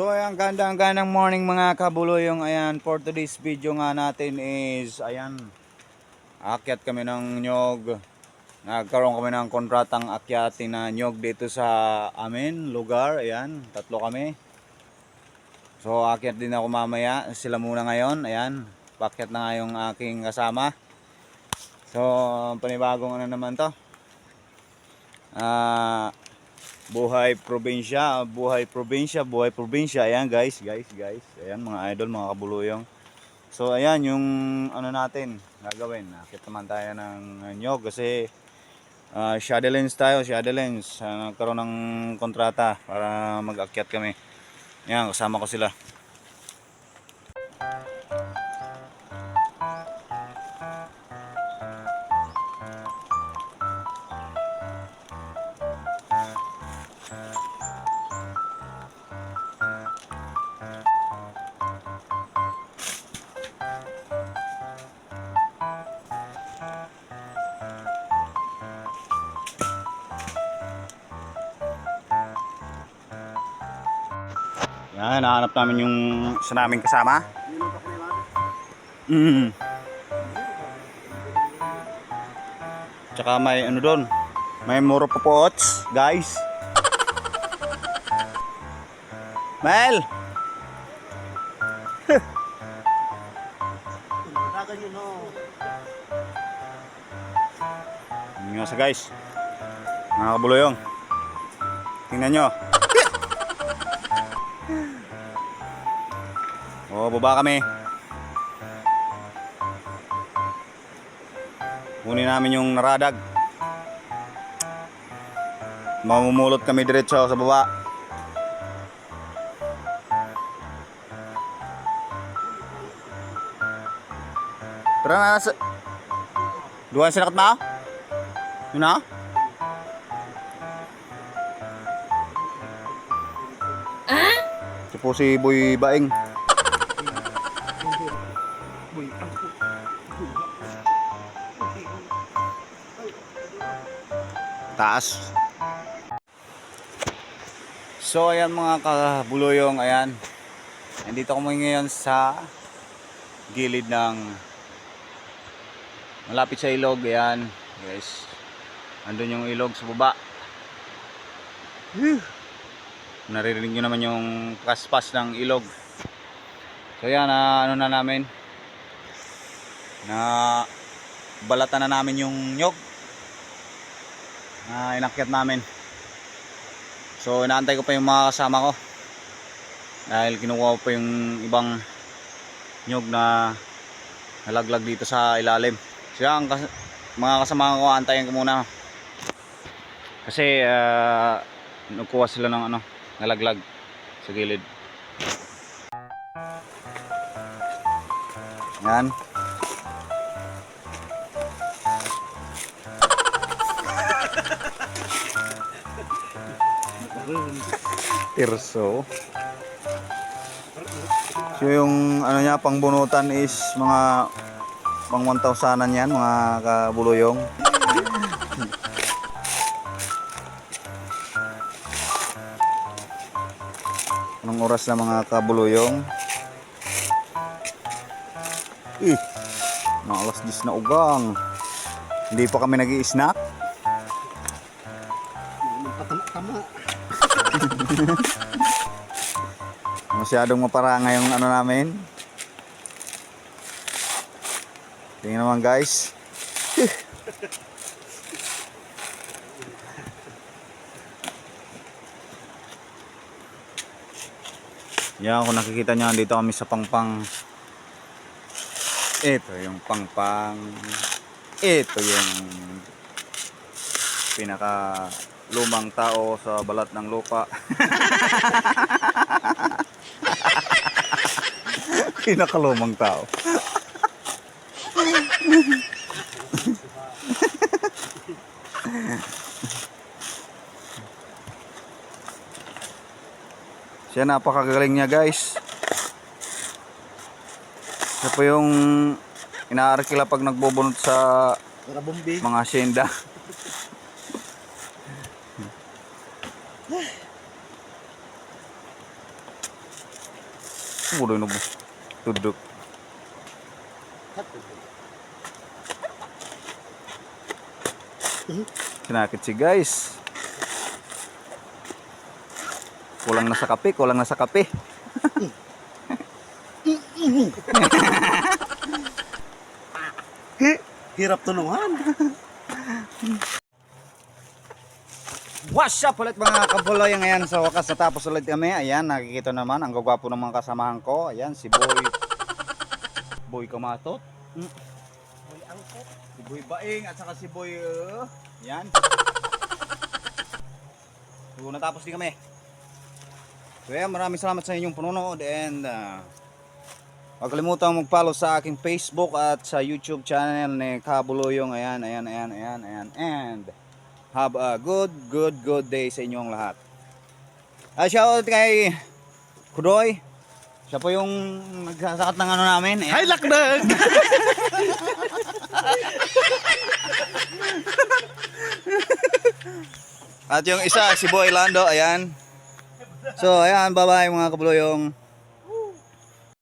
So ayan, gandang gandang morning mga kabuluyong. Ayan, for today's video nga natin is, ayan, akyat kami ng nyog. Nagkaroon kami ng kontratang akyatin na nyog dito sa amin, lugar. Ayan, tatlo kami. So akyat din ako mamaya. Sila muna ngayon. Ayan, pakyat na nga yung aking kasama. So, panibagong ano naman to. Ah, buhay probinsya, buhay probinsya, buhay probinsya. Ayan guys, guys, guys. Ayan mga idol, mga kabuluyong. So ayan yung ano natin gagawin. Nakit naman tayo ng nyog kasi uh, shadow lens tayo, shadow lens. Uh, nagkaroon ng kontrata para mag-akyat kami. Ayan, kasama ko sila. Yan, nahanap namin yung isa naming kasama. Mm. Tsaka may ano doon, may muro popots, guys. Mel! Yun nga sa guys. Mga kabuluyong. Tingnan nyo. Oo, baba kami. Kunin namin yung naradag. Mamumulot kami diretso sa baba. Tara na nasa... Duwan sinakat na? Yun na? Ito po si Boy Baing. Taas. So ayan mga kabuluyong, ayan. Nandito kami ngayon sa gilid ng malapit sa ilog, ayan. Guys, andun yung ilog sa baba. Whew. Naririnig nyo naman yung kaspas ng ilog. So yan, ah, ano na namin. Na balatan na namin yung nyog. Na inakyat namin. So inaantay ko pa yung mga kasama ko. Dahil kinukuha ko pa yung ibang nyog na nalaglag dito sa ilalim. So yan, kas- mga kasama ko, antayin ko muna. Kasi ah, nagkuha sila ng ano, nalaglag sa gilid. Yan. Tirso. So yung ano niya pangbunutan is mga pang 1,000 yan mga kabuluyong. Anong oras na mga kabuluyong? Eh, mga alas 10 na ugang. Hindi pa kami nag snack Tama. Masyadong maparanga yung ano namin. Tingnan naman guys. Yan kung nakikita nyo dito kami sa pangpang. Ito yung pangpang. Ito yung pinaka lumang tao sa balat ng lupa. Pinakalumang tao. Siya napakagaling niya guys. Siya po yung inaarkila pag nagbubunot sa mga asyenda. Ulo na mo. Tudok. Kinakit si guys. Kulang na sa kape, kulang na sa kape. Hirap tulungan. What's up ulit mga kabuloy? Ngayon sa wakas natapos ulit kami. Ayan nakikita naman ang gagwapo ng mga kasamahan ko. Ayan si Boy. Boy Kamatot. Mm. si Boy Baing at saka si Boy uh, yan so natapos din kami. So ayan maraming salamat sa inyong panunood and uh, Huwag kalimutang mag-follow sa aking Facebook at sa YouTube channel ni Kabuluyong. Ayan, ayan, ayan, ayan, ayan. And have a good, good, good day sa inyong lahat. Ah, shoutout kay Kudoy. Siya po yung nagsasakat ng ano namin. Ayan. Hay lakdag! At yung isa, si Boy Lando. Ayan. So, ayan, bye-bye mga kabuluyong.